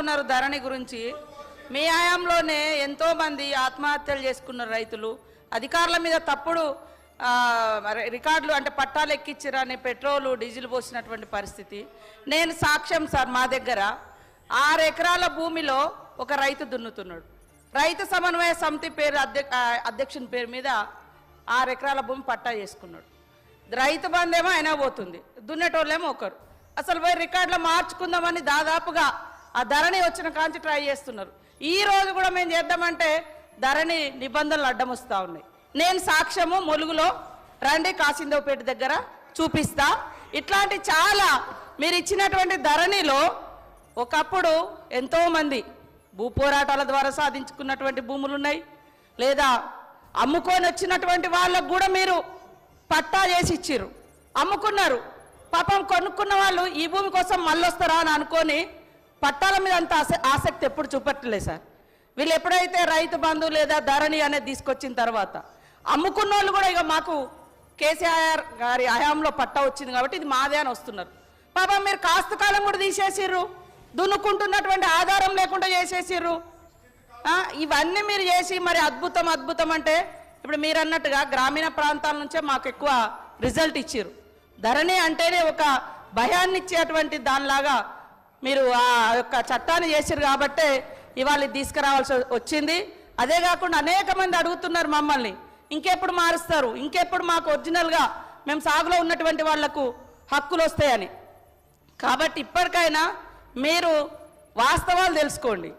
ఉన్నారు ధరణి గురించి. మీ హయాంలోనే ఎంతో మంది ఆత్మహత్యలు చేసుకున్నారు రైతులు. అధికారుల మీద తప్పుడు రికార్డులు అంటే పట్టాలు ఎక్కించిరని పెట్రోలు డీజిల్ పోసినటువంటి పరిస్థితి. నేను సాక్ష్యం సార్ మా దగ్గర. ఆరు ఎకరాల భూమిలో ఒక రైతు దున్నుతున్నాడు. రైతు సమన్వయ సమితి పేరు అధ్యక్ష అధ్యక్షుని పేరు మీద ఆరు ఎకరాల భూమి పట్టా చేసుకున్నాడు. రైతు బంధేమో అయినా పోతుంది. దున్నేటోళ్ళేమో ఒకరు. అసలు పోయి రికార్డులో మార్చుకుందామని దాదాపుగా ఆ ధరణి వచ్చిన కాంచి ట్రై చేస్తున్నారు. ఈ రోజు కూడా మేము చేద్దామంటే ధరణి నిబంధనలు అడ్డం వస్తూ ఉన్నాయి. నేను సాక్ష్యము ములుగులో రండి కాసిందేవపేట దగ్గర చూపిస్తా. ఇట్లాంటి చాలా మీరు ఇచ్చినటువంటి ధరణిలో ఒకప్పుడు ఎంతోమంది భూ పోరాటాల ద్వారా సాధించుకున్నటువంటి భూములు ఉన్నాయి. లేదా అమ్ముకొని వచ్చినటువంటి వాళ్ళకు కూడా మీరు పట్టా చేసి ఇచ్చిర్రు. అమ్ముకున్నారు. పాపం కొనుక్కున్న వాళ్ళు ఈ భూమి కోసం మళ్ళొస్తారా అని అనుకొని పట్టాల మీద అంత ఆస- ఆసక్తి ఎప్పుడు చూపట్లేదు సార్. వీళ్ళు ఎప్పుడైతే రైతు బంధు లేదా ధరణి అనేది తీసుకొచ్చిన తర్వాత అమ్ముకున్న వాళ్ళు కూడా ఇక మాకు కేసీఆర్ గారి హయాంలో పట్టా వచ్చింది కాబట్టి ఇది మాదే అని వస్తున్నారు. పాపం మీరు కాస్త కాలం కూడా తీసేసిర్రు. దున్నుకుంటున్నటువంటి ఆధారం లేకుండా చేసేసిర్రు. ఇవన్నీ మీరు చేసి మరి అద్భుతం అద్భుతం అంటే ఇప్పుడు మీరు అన్నట్టుగా గ్రామీణ ప్రాంతాల నుంచే మాకు ఎక్కువ రిజల్ట్ ఇచ్చారు ధరణి అంటేనే ఒక భయాన్ని ఇచ్చేటువంటి దానిలాగా మీరు ఆ యొక్క చట్టాన్ని చేశారు కాబట్టే ఇవాళ తీసుకురావాల్సి వచ్చింది. అదే కాకుండా అనేక మంది అడుగుతున్నారు మమ్మల్ని. ఇంకెప్పుడు మారుస్తారు? ఇంకెప్పుడు మాకు ఒరిజినల్గా మేము సాగులో ఉన్నటువంటి వాళ్ళకు హక్కులు వస్తాయని. కాబట్టి ఇప్పటికైనా మీరు వాస్తవాలు తెలుసుకోండి.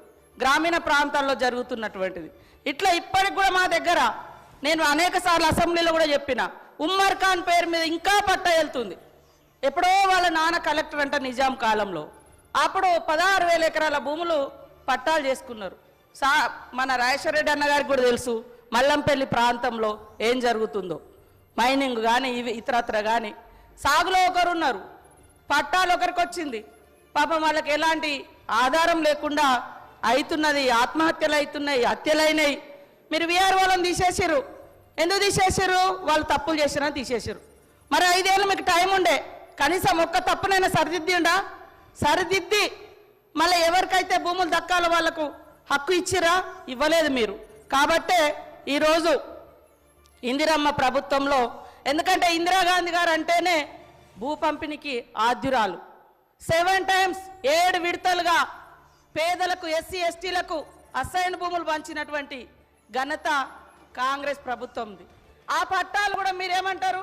గ్రామీణ ప్రాంతాల్లో జరుగుతున్నటువంటిది. ఇట్లా ఇప్పటికి కూడా మా దగ్గర నేను అనేక సార్లు అసెంబ్లీలో కూడా చెప్పిన ఉమ్మర్ ఖాన్ పేరు మీద ఇంకా పట్టా వెళ్తుంది. ఎప్పుడో వాళ్ళ నాన్న కలెక్టర్ అంట నిజాం కాలంలో. అప్పుడు పదహారు వేల ఎకరాల భూములు పట్టాలు చేసుకున్నారు. సా మన రాజేశ్వర రెడ్డి కూడా తెలుసు మల్లంపల్లి ప్రాంతంలో ఏం జరుగుతుందో. మైనింగ్ కానీ ఇవి ఇతరత్ర కానీ సాగులో ఒకరు ఉన్నారు పట్టాలు ఒకరికి వచ్చింది పాపం వాళ్ళకి ఎలాంటి ఆధారం లేకుండా అవుతున్నది ఆత్మహత్యలు అవుతున్నాయి హత్యలైనవి మీరు విఆర్ వాళ్ళని తీసేసారు ఎందుకు తీసేసారు వాళ్ళు తప్పులు చేసినా తీసేసారు మరి ఐదేళ్ళు మీకు టైం ఉండే కనీసం ఒక్క తప్పునైనా సరిదిద్దిండా? సరిదిద్ది. మళ్ళీ ఎవరికైతే భూములు దక్కాలో వాళ్ళకు హక్కు ఇచ్చిరా? ఇవ్వలేదు మీరు. కాబట్టే ఈరోజు ఇందిరమ్మ ప్రభుత్వంలో ఎందుకంటే ఇందిరాగాంధీ గారు అంటేనే భూ పంపిణీకి ఆద్యురాలు. సెవెన్ టైమ్స్ ఏడు విడతలుగా పేదలకు ఎస్సీ ఎస్టీలకు అసైన్ భూములు పంచినటువంటి ఘనత కాంగ్రెస్ ప్రభుత్వంది. ఆ పట్టాలు కూడా మీరేమంటారు?